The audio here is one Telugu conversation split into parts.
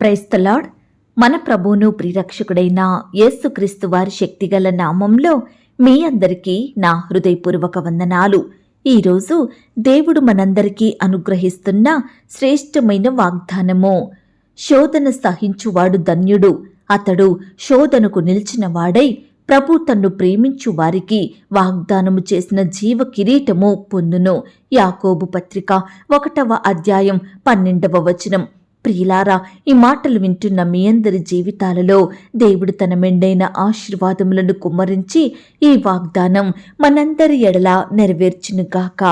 ప్రైస్తలాడ్ మన ప్రభువును ప్రిరక్షకుడైన యేసుక్రీస్తు వారి శక్తిగల నామంలో మీ అందరికీ నా హృదయపూర్వక వందనాలు. ఈరోజు దేవుడు మనందరికీ అనుగ్రహిస్తున్న శ్రేష్టమైన వాగ్దానము. శోధన సహించువాడు ధన్యుడు. అతడు శోధనకు నిలిచిన వాడై ప్రభు తన్ను ప్రేమించు వారికి వాగ్దానము చేసిన జీవ కిరీటము పొందును. యాకోబు పత్రిక ఒకటవ అధ్యాయం పన్నెండవ వచనం. ప్రియులారా ఈ మాటలు వింటున్న మీ అందరి జీవితాలలో దేవుడు తన మెండైన ఆశీర్వాదములను కుమ్మరించి ఈ వాగ్దానం మనందరి ఎడలా నెరవేర్చునుగాక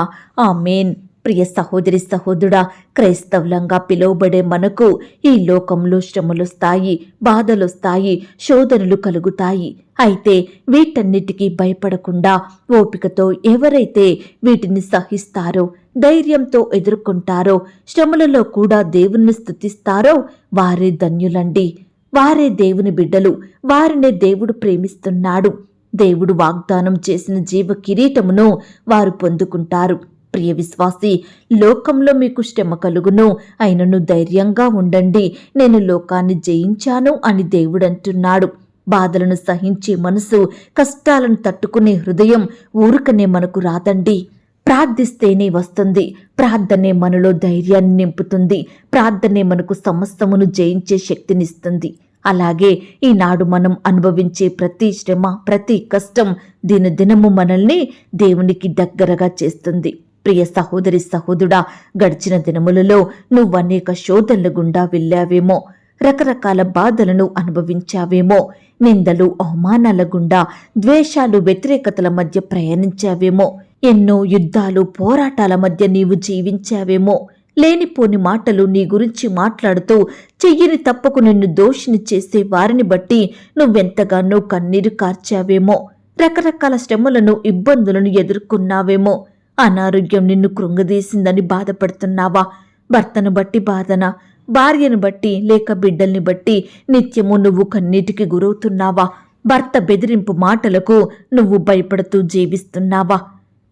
ఆమెన్. ప్రియ సహోదరి సహోదరుడా క్రైస్తవులంగా పిలువబడే మనకు ఈ లోకంలో శ్రమలొస్తాయి బాధలొస్తాయి శోధనలు కలుగుతాయి. అయితే వీటన్నిటికీ భయపడకుండా ఓపికతో ఎవరైతే వీటిని సహిస్తారో ధైర్యంతో ఎదుర్కొంటారో శ్రమలలో కూడా దేవుణ్ణి స్తుతిస్తారో వారే ధన్యులండి. వారే దేవుని బిడ్డలు వారినే దేవుడు ప్రేమిస్తున్నాడు. దేవుడు వాగ్దానం చేసిన జీవ కిరీటమును వారు పొందుకుంటారు. ప్రియ విశ్వాసి లోకంలో మీకు శ్రమ కలుగును. అయినను ధైర్యంగా ఉండండి. నేను లోకాన్ని జయించాను అని దేవుడంటున్నాడు. బాధలను సహించే మనసు కష్టాలను తట్టుకునే హృదయం ఊరుకనే మనకు రాదండి. ప్రార్థిస్తేనే వస్తుంది. ప్రార్థనే మనలో ధైర్యాన్ని నింపుతుంది. ప్రార్థనే మనకు సమస్తమును జయించే శక్తినిస్తుంది. అలాగే ఈనాడు మనం అనుభవించే ప్రతి శ్రమ ప్రతి కష్టం దినదినము మనల్ని దేవునికి దగ్గరగా చేస్తుంది. ప్రియ సహోదరి సహోదుడా గడిచిన దినములలో నువ్వు అనేక శోధనల గుండా వెళ్ళావేమో రకరకాల బాధలను అనుభవించావేమో నిందలు అవమానాల గుండా ద్వేషాలు వ్యతిరేకతల మధ్య ప్రయాణించావేమో ఎన్నో యుద్ధాలు పోరాటాల మధ్య నీవు జీవించావేమో. లేనిపోని మాటలు నీ గురించి మాట్లాడుతూ చెయ్యని తప్పకు నిన్ను దోషిని చేసే వారిని బట్టి నువ్వెంతగానో కన్నీరు కార్చావేమో. రకరకాల శ్రమలను ఇబ్బందులను ఎదుర్కొన్నావేమో. అనారోగ్యం నిన్ను కృంగదీసిందని బాధపడుతున్నావా? భర్తను బట్టి బాధన? భార్యను బట్టి లేక బిడ్డల్ని బట్టి నిత్యము నువ్వు కన్నీటికి గురవుతున్నావా? భర్త బెదిరింపు మాటలకు నువ్వు భయపడుతూ జీవిస్తున్నావా?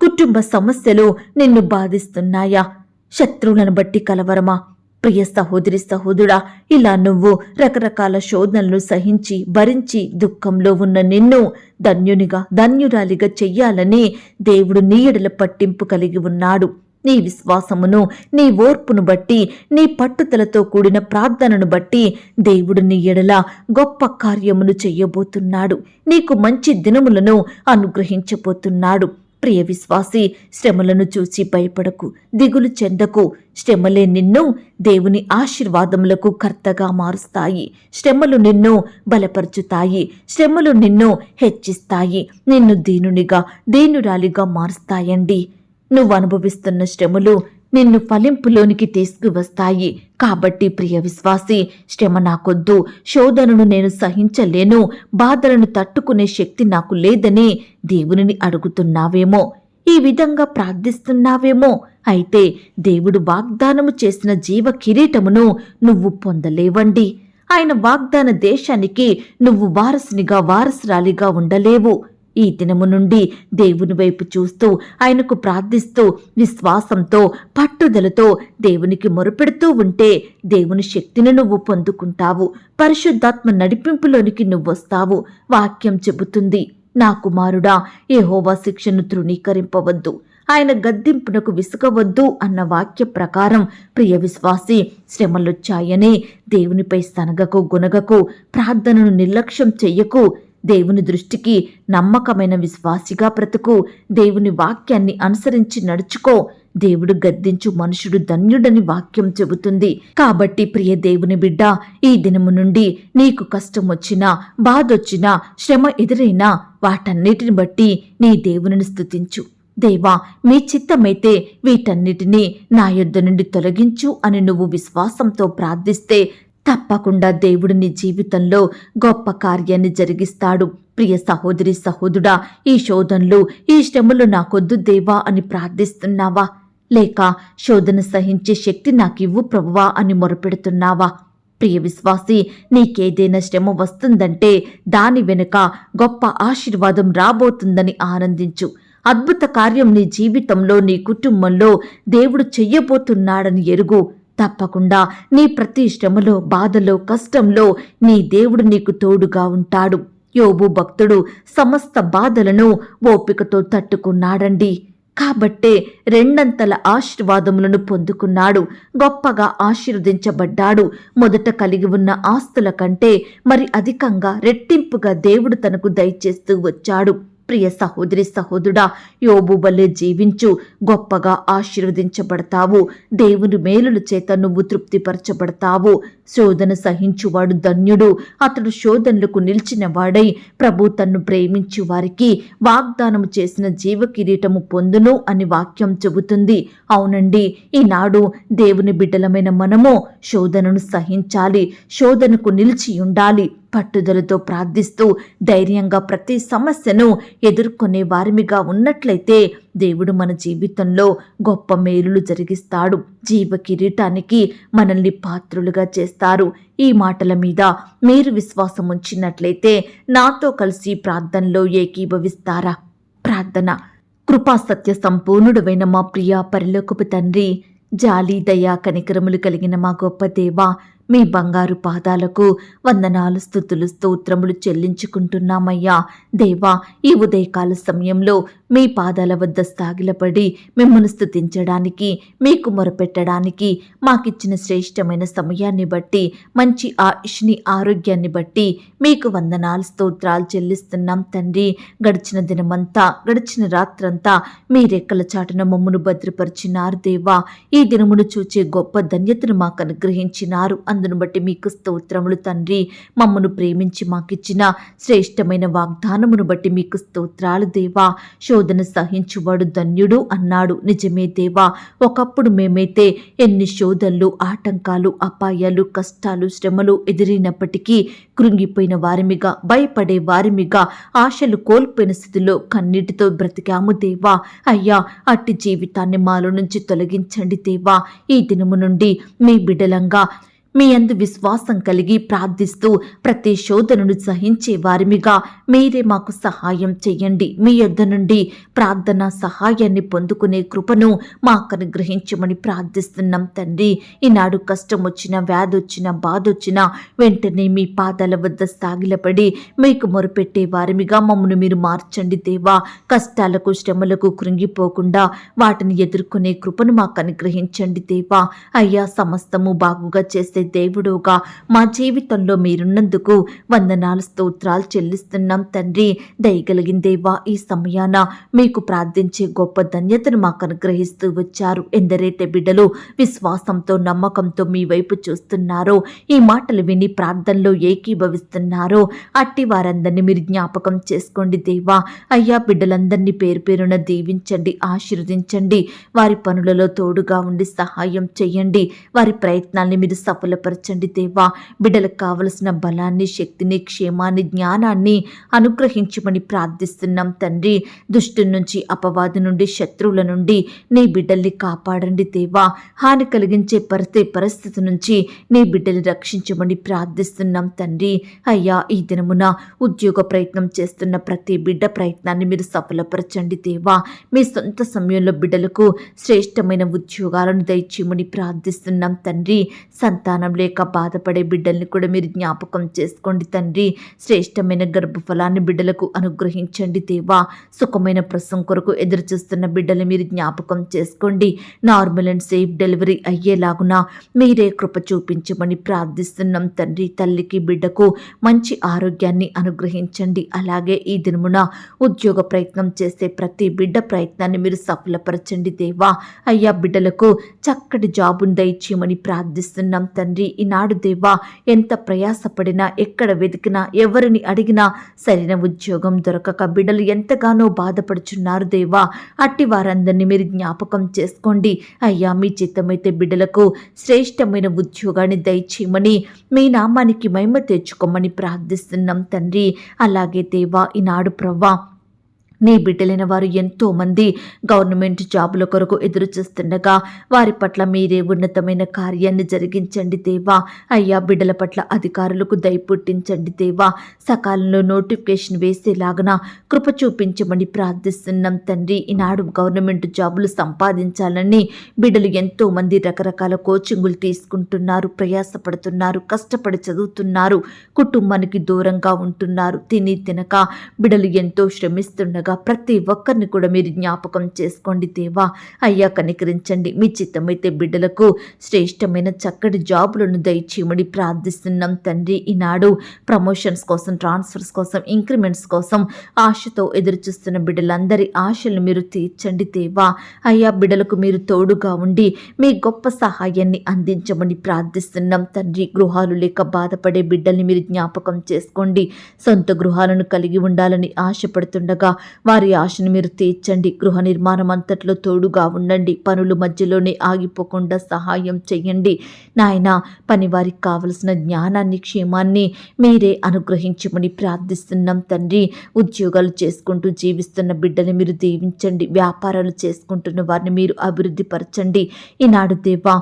కుటుంబ సమస్యలు నిన్ను బాధిస్తున్నాయా? శత్రువులను బట్టి కలవరమా? ప్రియ సహోదరి సహోదరుడా ఇలా నువ్వు రకరకాల శోధనలు సహించి భరించి దుఃఖంలో ఉన్న నిన్ను ధన్యునిగా ధన్యురాలిగా చెయ్యాలని దేవుడు నీయడల పట్టింపు కలిగి ఉన్నాడు. నీ విశ్వాసమును నీ ఓర్పును బట్టి నీ పట్టుదలతో కూడిన ప్రార్థనను బట్టి దేవుడు నీ ఎడల గొప్ప కార్యమును చెయ్యబోతున్నాడు నీకు మంచి దినములను అనుగ్రహించబోతున్నాడు. ప్రియ విశ్వాసి శ్రమలను చూసి భయపడకు దిగులు చెందకు. శ్రమలే నిన్ను దేవుని ఆశీర్వాదములకు కర్తగా మారుస్తాయి. శ్రమలు నిన్ను బలపరుచుతాయి. శ్రమలు నిన్ను హెచ్చిస్తాయి. నిన్ను దీనునిగా దీనురాలిగా మారుస్తాయండి. నువ్వు అనుభవిస్తున్న శ్రమలు నిన్ను ఫలింపులోనికి తీసుకువస్తాయి. కాబట్టి ప్రియ విశ్వాసి శ్రమ నాకొద్దు. శోధనను నేను సహించలేను. బాధలను తట్టుకునే శక్తి నాకు లేదని దేవునిని అడుగుతున్నావేమో? ఈ విధంగా ప్రార్థిస్తున్నావేమో? అయితే దేవుడు వాగ్దానము చేసిన జీవ కిరీటమును నువ్వు పొందలేవండి. ఆయన వాగ్దాన దేశానికి నువ్వు వారసునిగా వారసురాలిగా ఉండలేవు. ఈ దినము నుండి దేవుని వైపు చూస్తూ ఆయనకు ప్రార్థిస్తూ విశ్వాసంతో పట్టుదలతో దేవునికి మొరుపెడుతూ ఉంటే దేవుని శక్తిని నువ్వు పొందుకుంటావు. పరిశుద్ధాత్మ నడిపింపులోనికి నువ్వొస్తావు వాక్యం చెబుతుంది నా కుమారుడా ఏహోవా శిక్షను తృణీకరింపవద్దు. ఆయన గద్దింపునకు విసుకవద్దు అన్న వాక్య ప్రకారం ప్రియ విశ్వాసి శ్రమలొచ్చాయనే దేవునిపై సనగకు గునగకు ప్రార్థనను నిర్లక్ష్యం చెయ్యకు దేవుని దృష్టికి నమ్మకమైన విశ్వాసిగా బ్రతుకు. దేవుని వాక్యాన్ని అనుసరించి నడుచుకో. దేవుడు గద్దించు మనుషుడు ధన్యుడని వాక్యం చెబుతుంది. కాబట్టి ప్రియ దేవుని బిడ్డ ఈ దినము నుండి నీకు కష్టం వచ్చినా బాధొచ్చినా శ్రమ ఎదురైనా వాటన్నిటిని బట్టి నీ దేవునిని స్తుతించు. దేవా మీ చిత్తమైతే వీటన్నిటినీ నా యొద్ద నుండి తొలగించు అని నువ్వు విశ్వాసంతో ప్రార్థిస్తే తప్పకుండా దేవుడు నీ జీవితంలో గొప్ప కార్యాన్ని జరిగిస్తాడు. ప్రియ సహోదరి సహోదుడా ఈ శోధనలు ఈ శ్రమలు నాకొద్దు దేవా అని ప్రార్థిస్తున్నావా? లేక శోధన సహించే శక్తి నాకివ్వు ప్రభువా అని మొరపెడుతున్నావా? ప్రియ విశ్వాసి నీకేదైనా శ్రమ వస్తుందంటే దాని వెనుక గొప్ప ఆశీర్వాదం రాబోతుందని ఆనందించు. అద్భుత కార్యం నీ జీవితంలో నీ కుటుంబంలో దేవుడు చెయ్యబోతున్నాడని ఎరుగు. తప్పకుండా నీ ప్రతి శ్రమలో బాధలో కష్టంలో నీ దేవుడు నీకు తోడుగా ఉంటాడు. యోబు భక్తుడు సమస్త బాధలను ఓపికతో తట్టుకున్నాడండి. కాబట్టే రెండంతల ఆశీర్వాదములను పొందుకున్నాడు. గొప్పగా ఆశీర్వదించబడ్డాడు. మొదట కలిగి ఉన్న ఆస్తుల కంటే మరి అధికంగా రెట్టింపుగా దేవుడు తనకు దయచేస్తూ వచ్చాడు. ప్రియ సహోదరి సహోదరుడా యోబు వల్లే జీవించు గొప్పగా ఆశీర్వదించబడతావు. దేవుని మేలుల చేత నువ్వు తృప్తిపరచబడతావు. శోధన సహించువాడు ధన్యుడు అతడు శోధనలకు నిలిచిన వాడై ప్రభు తన్ను ప్రేమించు వారికి వాగ్దానము చేసిన జీవ కిరీటము పొందును అని వాక్యం చెబుతుంది. అవునండి ఈనాడు దేవుని బిడ్డలమైన మనము శోధనను సహించాలి శోధనకు నిలిచి ఉండాలి. పట్టుదలతో ప్రార్థిస్తూ ధైర్యంగా ప్రతి సమస్యను ఎదుర్కొనే వారిమిగా ఉన్నట్లయితే దేవుడు మన జీవితంలో గొప్ప మేలులు జరిగిస్తాడు. జీవ కిరీటానికి మనల్ని పాత్రులుగా చేస్తారు. ఈ మాటల మీద మీరు విశ్వాసం ఉంచినట్లయితే నాతో కలిసి ప్రార్థనలో ఏకీభవిస్తారా? ప్రార్థన. కృపా సత్య సంపూర్ణుడవైన మా ప్రియ పరిలోకపు తండ్రి జాలి దయా కనికరములు కలిగిన మా గొప్ప దేవా మీ బంగారు పాదాలకు వందనాలు స్థుతులు స్తోత్రములు చెల్లించుకుంటున్నామయ్యా. దేవా ఈ ఉదయకాల సమయంలో మీ పాదాల వద్ద సాగిలపడి మిమ్మల్ని స్థుతించడానికి మీకు మొరపెట్టడానికి మాకిచ్చిన శ్రేష్టమైన సమయాన్ని బట్టి మంచి ఆయుష్ని ఆరోగ్యాన్ని బట్టి మీకు వందనాలు స్తోత్రాలు చెల్లిస్తున్నాం తండ్రి. గడిచిన దినమంతా గడిచిన రాత్రంతా మీ రెక్కల చాటున మమ్మను భద్రపరిచినారు దేవా. ఈ దినమును చూచే గొప్ప ధన్యతను మాకు అనుగ్రహించినారు అందును బట్టి మీకు స్తోత్రములు తండ్రి. మమ్మను ప్రేమించి మాకిచ్చిన శ్రేష్టమైన వాగ్దానమును బట్టి మీకు స్తోత్రాలు దేవా. శోధన సహించువాడు ధన్యుడు అన్నాడు. నిజమే దేవా. ఒకప్పుడు మేమైతే ఎన్ని శోధనలు ఆటంకాలు అపాయాలు కష్టాలు శ్రమలు ఎదిరినప్పటికీ కృంగిపోయిన వారిమిగా భయపడే వారిమిగా ఆశలు కోల్పోయిన స్థితిలో కన్నీటితో బ్రతికాము దేవా. అయ్యా అట్టి జీవితాన్ని మాలో నుంచి తొలగించండి దేవా. ఈ దినము నుండి మీ బిడలంగా మీ అందు విశ్వాసం కలిగి ప్రార్థిస్తూ ప్రతి శోధనను సహించే వారిమిగా మీరే మాకు సహాయం చేయండి. మీ యొద్ద నుండి ప్రార్థన సహాయాన్ని పొందుకునే కృపను మాకు అనుగ్రహించమని ప్రార్థిస్తున్నాం తండ్రి. ఈనాడు కష్టం వచ్చిన వ్యాధి వచ్చిన బాధ వచ్చిన వెంటనే మీ పాదాల వద్ద సాగిలపడి మీకు మొరుపెట్టే వారిమిగా మమ్మను మీరు మార్చండి దేవా. కష్టాలకు శ్రమలకు కృంగిపోకుండా వాటిని ఎదుర్కొనే కృపను మాకు అనుగ్రహించండి దేవా. అయ్యా సమస్తము బాగుగా చేసే దేవుడుగా మా జీవితంలో మీరున్నందుకు వందనాలు స్తోత్రాలు చెల్లిస్తున్నాం తండ్రి. దయగలిగిన దేవా ఈ సమయాన మీకు ప్రార్థించే గొప్ప ధన్యతను మాకు అనుగ్రహిస్తూ వచ్చారు. ఎందరైతే బిడ్డలు విశ్వాసంతో నమ్మకంతో మీ వైపు చూస్తున్నారో ఈ మాటలు విని ప్రార్థనలో ఏకీభవిస్తున్నారో అట్టి వారందరినీ మీరు జ్ఞాపకం చేసుకోండి దేవా. అయ్యా బిడ్డలందరినీ పేరు పేరున దీవించండి ఆశీర్వదించండి. వారి పనులలో తోడుగా ఉండి సహాయం చేయండి. వారి ప్రయత్నాల్ని మీరు బలపరచండి దేవా. బిడ్డలకు కావలసిన బలాన్ని శక్తిని క్షేమాన్ని జ్ఞానాన్ని అనుగ్రహించమని ప్రార్థిస్తున్నాం తండ్రి. దుష్టు నుంచి అపవాది నుండి శత్రువుల నుండి నీ బిడ్డల్ని కాపాడండి దేవా. హాని కలిగించే పరిస్థితి పరిస్థితి నుంచి నీ బిడ్డల్ని రక్షించమని ప్రార్థిస్తున్నాం తండ్రి. అయ్యా ఈ దినమున ఉద్యోగ ప్రయత్నం చేస్తున్న ప్రతి బిడ్డ ప్రయత్నాన్ని మీరు సఫలపరచండి దేవా. మీ సొంత సమయంలో బిడ్డలకు శ్రేష్టమైన ఉద్యోగాలను దయచేయమని ప్రార్థిస్తున్నాం తండ్రి. సంతానం లేక బాధపడే బిడ్డల్ని కూడా మీరు జ్ఞాపకం చేసుకోండి తండ్రి. శ్రేష్టమైన గర్భఫలాన్ని బిడ్డలకు అనుగ్రహించండి దేవా. సుఖమైన ప్రసవం కొరకు ఎదురు చూస్తున్న బిడ్డలు మీరు జ్ఞాపకం చేసుకోండి. నార్మల్ అండ్ సేఫ్ డెలివరీ అయ్యేలాగున మీరే కృప చూపించమని ప్రార్థిస్తున్నాం తండ్రి. తల్లికి బిడ్డకు మంచి ఆరోగ్యాన్ని అనుగ్రహించండి. అలాగే ఈ దినమున ఉద్యోగ ప్రయత్నం చేసే ప్రతి బిడ్డ ప్రయత్నాన్ని మీరు సఫలపరచండి దేవా. అయ్యా బిడ్డలకు చక్కటి జాబును దయచేయమని ప్రార్థిస్తున్నాం తండ్రి. తండ్రి ఈనాడు దేవా ఎంత ప్రయాసపడినా ఎక్కడ వెతికినా ఎవరిని అడిగినా సరైన ఉద్యోగం దొరకక బిడ్డలు ఎంతగానో బాధపడుచున్నారు దేవా. అట్టి వారందరినీ మీరు జ్ఞాపకం చేసుకోండి. అయ్యా మీ చిత్తమైతే బిడ్డలకు శ్రేష్టమైన ఉద్యోగాన్ని దయచేయమని మీ నామానికి మహిమ తెచ్చుకోమని ప్రార్థిస్తున్నాం తండ్రి. అలాగే దేవా ఈనాడు ప్రవ్వా నీ బిడ్డలైన వారు ఎంతో మంది గవర్నమెంట్ జాబుల కొరకు ఎదురు చూస్తుండగా వారి పట్ల మీరే ఉన్నతమైన కార్యాన్ని జరిగించండి దేవా. అయ్యా బిడ్డల పట్ల అధికారులకు దయ పుట్టించండి దేవా. సకాలంలో నోటిఫికేషన్ వేసేలాగన కృప చూపించమని ప్రార్థిస్తున్నాం తండ్రి. ఈనాడు గవర్నమెంట్ జాబులు సంపాదించాలని బిడ్డలు ఎంతో మంది రకరకాల కోచింగులు తీసుకుంటున్నారు ప్రయాసపడుతున్నారు కష్టపడి చదువుతున్నారు కుటుంబానికి దూరంగా ఉంటున్నారు. తిని తినక బిడ్డలు ఎంతో శ్రమిస్తుండగా ప్రతి ఒక్కరిని కూడా మీరు జ్ఞాపకం చేసుకోండి దేవా. అయ్యా కనికరించండి. మీ చిత్తమైతే బిడ్డలకు శ్రేష్టమైన చక్కటి జాబులను దయచేయమని ప్రార్థిస్తున్నాం తండ్రి. ఈనాడు ప్రమోషన్స్ కోసం ట్రాన్స్ఫర్స్ కోసం ఇంక్రిమెంట్స్ కోసం ఆశతో ఎదురుచూస్తున్న బిడ్డలందరి ఆశలను మీరు తీర్చండి దేవా. అయ్యా బిడ్డలకు మీరు తోడుగా ఉండి మీ గొప్ప సహాయాన్ని అందించమని ప్రార్థిస్తున్నాం తండ్రి. గృహాలు లేక బాధపడే బిడ్డల్ని మీరు జ్ఞాపకం చేసుకోండి. సొంత గృహాలను కలిగి ఉండాలని ఆశపడుతుండగా వారి ఆశను మీరు తీర్చండి. గృహ నిర్మాణం అంతట్లో తోడుగా ఉండండి. పనులు మధ్యలోనే ఆగిపోకుండా సహాయం చేయండి. నాయన పని వారికి కావలసిన జ్ఞానాన్ని క్షేమాన్ని మీరే అనుగ్రహించమని ప్రార్థిస్తున్నాం తండ్రి. ఉద్యోగాలు చేసుకుంటూ జీవిస్తున్న బిడ్డని మీరు దీవించండి. వ్యాపారాలు చేసుకుంటున్న వారిని మీరు అభివృద్ధి పరచండి ఈనాడు దేవా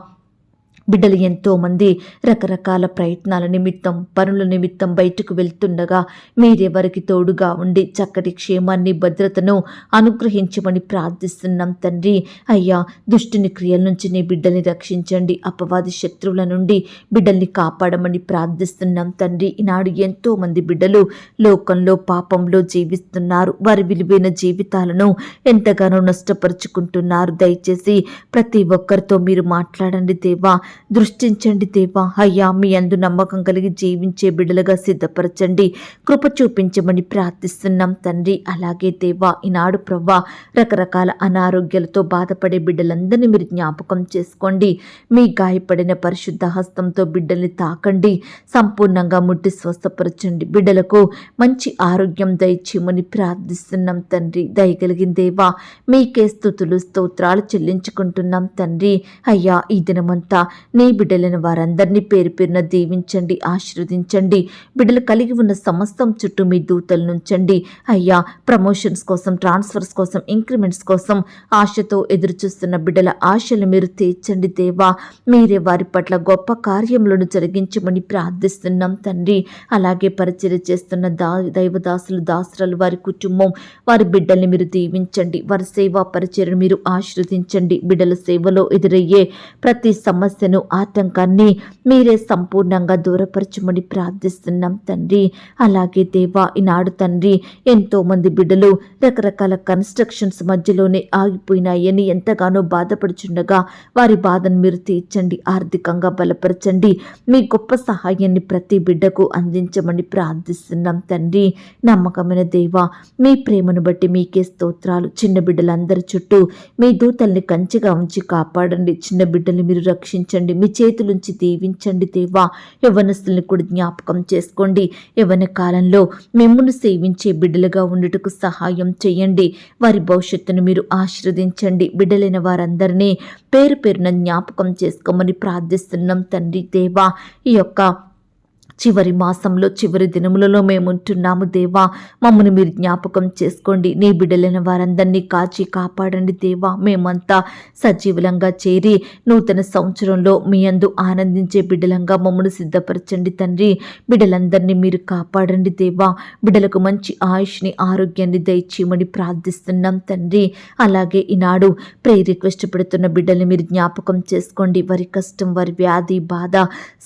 బిడ్డలు ఎంతోమంది రకరకాల ప్రయత్నాల నిమిత్తం పనుల నిమిత్తం బయటకు వెళ్తుండగా మీరెవరికి తోడుగా ఉండి చక్కటి క్షేమాన్ని భద్రతను అనుగ్రహించమని ప్రార్థిస్తున్నాం తండ్రి. అయ్యా దుష్టుని క్రియల నుంచి నీ బిడ్డల్ని రక్షించండి. అపవాది శత్రువుల నుండి బిడ్డల్ని కాపాడమని ప్రార్థిస్తున్నాం తండ్రి. ఈనాడు ఎంతోమంది బిడ్డలు లోకంలో పాపంలో జీవిస్తున్నారు. వారి విలువైన జీవితాలను ఎంతగానో నష్టపరుచుకుంటున్నారు. దయచేసి ప్రతి ఒక్కరితో మీరు మాట్లాడండి దేవా. దృష్టించండి దేవా. అయ్యా మీ అందు నమ్మకం కలిగి జీవించే బిడ్డలుగా సిద్ధపరచండి. కృప చూపించమని ప్రార్థిస్తున్నాం తండ్రి. అలాగే దేవా ఈనాడు ప్రవ్వా రకరకాల అనారోగ్యాలతో బాధపడే బిడ్డలందరినీ మీరు జ్ఞాపకం చేసుకోండి. మీ గాయపడిన పరిశుద్ధ హస్తంతో బిడ్డల్ని తాకండి. సంపూర్ణంగా ముట్టి స్వస్థపరచండి బిడ్డలకు. మంచి ఆరోగ్యం దయచేయమని ప్రార్థిస్తున్నాం తండ్రి. దయగలిగిన దేవా మీకే స్థుతులు స్తోత్రాలు చెల్లించుకుంటున్నాం తండ్రి. అయ్యా ఈ దినమంతా నీ బిడ్డలైన వారందరినీ పేరు పేరున దీవించండి ఆశీర్వదించండి. బిడ్డలు కలిగి ఉన్న సమస్తం చుట్టూ మీ దూతలు నుంచండి. అయ్యా ప్రమోషన్స్ కోసం ట్రాన్స్ఫర్స్ కోసం ఇంక్రిమెంట్స్ కోసం ఆశతో ఎదురుచూస్తున్న బిడ్డల ఆశలు మీరు తీర్చండి దేవా. మీరే వారి పట్ల గొప్ప కార్యములను జరిగించమని ప్రార్థిస్తున్నాం తండ్రి. అలాగే పరిచర్య చేస్తున్న దా దైవదాసులు దాసురాలు వారి కుటుంబం వారి బిడ్డల్ని మీరు దీవించండి. వారి సేవా పరిచర్యను మీరు ఆశీర్వదించండి. బిడ్డల సేవలో ఎదురయ్యే ప్రతి సమస్యను ఆటంకాన్ని మీరే సంపూర్ణంగా దూరపరచమని ప్రార్థిస్తున్నాం తండ్రి. అలాగే దేవా ఈనాడు తండ్రి ఎంతో మంది బిడ్డలు రకరకాల కన్స్ట్రక్షన్స్ మధ్యలోనే ఆగిపోయినాయని ఎంతగానో బాధపడుచుండగా వారి బాధను మీరు తీర్చండి ఆర్థికంగా బలపరచండి మీ గొప్ప సహాయాన్ని ప్రతి బిడ్డకు అందించమని ప్రార్థిస్తున్నాం తండ్రి. నమ్మకమైన దేవా మీ ప్రేమను బట్టి మీకే స్తోత్రాలు. చిన్న బిడ్డలందరి చుట్టూ మీ దూతల్ని కంచిగా ఉంచి కాపాడండి. చిన్న బిడ్డల్ని మీరు రక్షించండి. మీ చేతులుంచి దీవించండి దేవా. యవనస్తుల్ని కూడా జ్ఞాపకం చేసుకోండి. యవన కాలంలో మిమ్మల్ని సేవించే బిడ్డలుగా ఉండుటకు సహాయం చేయండి. వారి భవిష్యత్తును మీరు ఆశీర్వదించండి. బిడ్డలైన వారందరినీ పేరు పేరున జ్ఞాపకం చేసుకోమని ప్రార్థిస్తున్నాం తండ్రి దేవా. ఈ యొక్క చివరి మాసంలో చివరి దినములలో మేము ఉంటున్నాము దేవా. మమ్మల్ని మీరు జ్ఞాపకం చేసుకోండి. నీ బిడ్డలైన వారందరినీ కాచి కాపాడండి దేవా. మేమంతా సజీవులంగా చేరి నూతన సంవత్సరంలో మీ అందు ఆనందించే బిడ్డలంగా మమ్మల్ని సిద్ధపరచండి తండ్రి. బిడ్డలందరినీ మీరు కాపాడండి దేవా. బిడ్డలకు మంచి ఆయుష్ని ఆరోగ్యాన్ని దయచేయమని ప్రార్థిస్తున్నాం తండ్రి. అలాగే ఈనాడు ప్రే రిక్వెస్ట్ పెడుతున్న బిడ్డల్ని మీరు జ్ఞాపకం చేసుకోండి. వారి కష్టం వారి వ్యాధి బాధ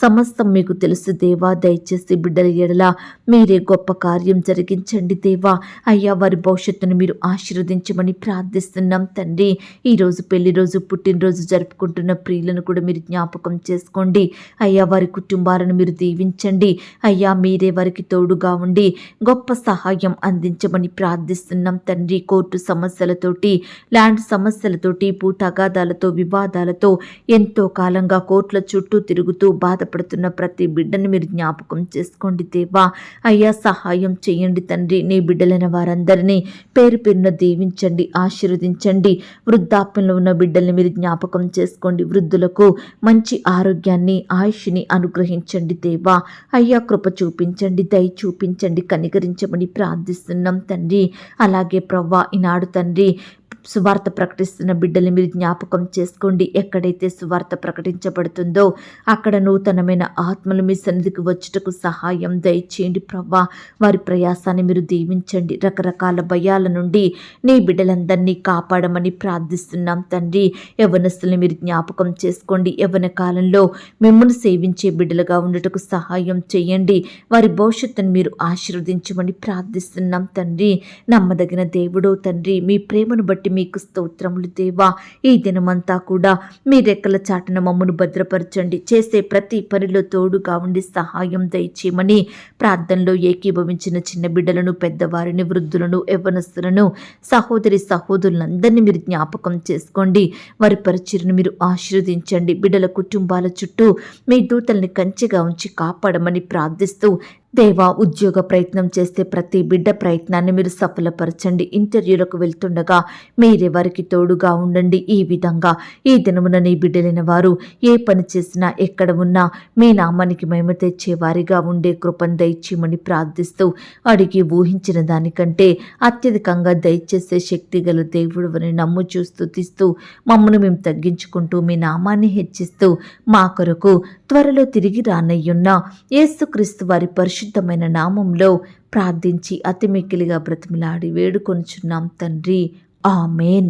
సమస్తం మీకు తెలుసు దేవా. దయచేసి బిడ్డల ఎడల మీరే గొప్ప కార్యం జరిగించండి దేవా. అయ్యా వారి భవిష్యత్తును మీరు ఆశీర్వదించమని ప్రార్థిస్తున్నాం తండ్రి. ఈరోజు పెళ్ళి రోజు పుట్టినరోజు జరుపుకుంటున్న ప్రియులను కూడా మీరు జ్ఞాపకం చేసుకోండి. అయ్యా వారి కుటుంబాలను మీరు దీవించండి. అయ్యా మీరే వారికి తోడుగా ఉండి గొప్ప సహాయం అందించమని ప్రార్థిస్తున్నాం తండ్రి. కోర్టు సమస్యలతోటి ల్యాండ్ సమస్యలతోటి భూ తగాదాలతో వివాదాలతో ఎంతో కాలంగా కోర్టుల చుట్టూ తిరుగుతూ బాధపడుతున్న ప్రతి బిడ్డను మీరు జ్ఞాపకం జ్ఞాపకం చేసుకోండి దేవా. అయ్యా సహాయం చేయండి తండ్రి. నీ బిడ్డలైన వారందరినీ పేరు పేరున దీవించండి ఆశీర్వదించండి. వృద్ధాప్యంలో ఉన్న బిడ్డల్ని మీరు జ్ఞాపకం చేసుకోండి. వృద్ధులకు మంచి ఆరోగ్యాన్ని ఆయుష్ని అనుగ్రహించండి దేవా. అయ్యా కృప చూపించండి దయ చూపించండి కనికరించమని ప్రార్థిస్తున్నాం తండ్రి. అలాగే ప్రవ్వా ఈనాడు తండ్రి సువార్త ప్రకటిస్తున్న బిడ్డల్ని మీరు జ్ఞాపకం చేసుకోండి. ఎక్కడైతే సువార్త ప్రకటించబడుతుందో అక్కడ నూతనమైన ఆత్మలు మీ సన్నిధికి వచ్చుటకు సహాయం దయచేయండి ప్రవ్వా. వారి ప్రయాసాన్ని మీరు దీవించండి. రకరకాల భయాల నుండి నీ బిడ్డలందరినీ కాపాడమని ప్రార్థిస్తున్నాం తండ్రి. యవనస్తుల్ని మీరు జ్ఞాపకం చేసుకోండి. యవన కాలంలో మిమ్మల్ని సేవించే బిడ్డలుగా ఉండటకు సహాయం చేయండి. వారి భవిష్యత్తును మీరు ఆశీర్వదించమని ప్రార్థిస్తున్నాం తండ్రి. నమ్మదగిన దేవుడో తండ్రి మీ ప్రేమను బట్టి మీకు స్తోత్రములు దేవా. ఈ దినమంతా కూడా మీ రెక్కల చాటున మమ్మను భద్రపరచండి. చేసే ప్రతి పనిలో తోడుగా ఉండి సహాయం దయచేయమని ప్రార్థనలో ఏకీభవించిన చిన్న బిడ్డలను పెద్దవారిని వృద్ధులను యవ్వనస్తులను సహోదరి సహోదరులందరినీ మీరు జ్ఞాపకం చేసుకోండి. వారి పరిచయను మీరు ఆశీర్వదించండి. బిడ్డల కుటుంబాల చుట్టూ మీ దూతల్ని కంచెగా ఉంచి కాపాడమని ప్రార్థిస్తూ దేవా ఉద్యోగ ప్రయత్నం చేస్తే ప్రతి బిడ్డ ప్రయత్నాన్ని మీరు సఫలపరచండి. ఇంటర్వ్యూలకు వెళ్తుండగా మీరే వారికి తోడుగా ఉండండి. ఈ విధంగా ఈ దినమున నీ బిడ్డలైన వారు ఏ పని చేసినా ఎక్కడ ఉన్నా మీ నామానికి మహిమ తెచ్చే వారిగా ఉండే కృపను దయచేయమని ప్రార్థిస్తూ అడిగి ఊహించిన దానికంటే అత్యధికంగా దయచేసే శక్తి గల దేవుడు అని నమ్ము చూస్తూ తీస్తూ మమ్మను మేము తగ్గించుకుంటూ మీ నామాన్ని హెచ్చిస్తూ మా కొరకు త్వరలో తిరిగి రానయ్యున్న యేసుక్రీస్తు వారి పరిశుద్ధమైన నామంలో ప్రార్థించి అతిమిక్కిలిగా బ్రతిమిలాడి వేడుకొనుచున్నాం తండ్రి. ఆమెన్.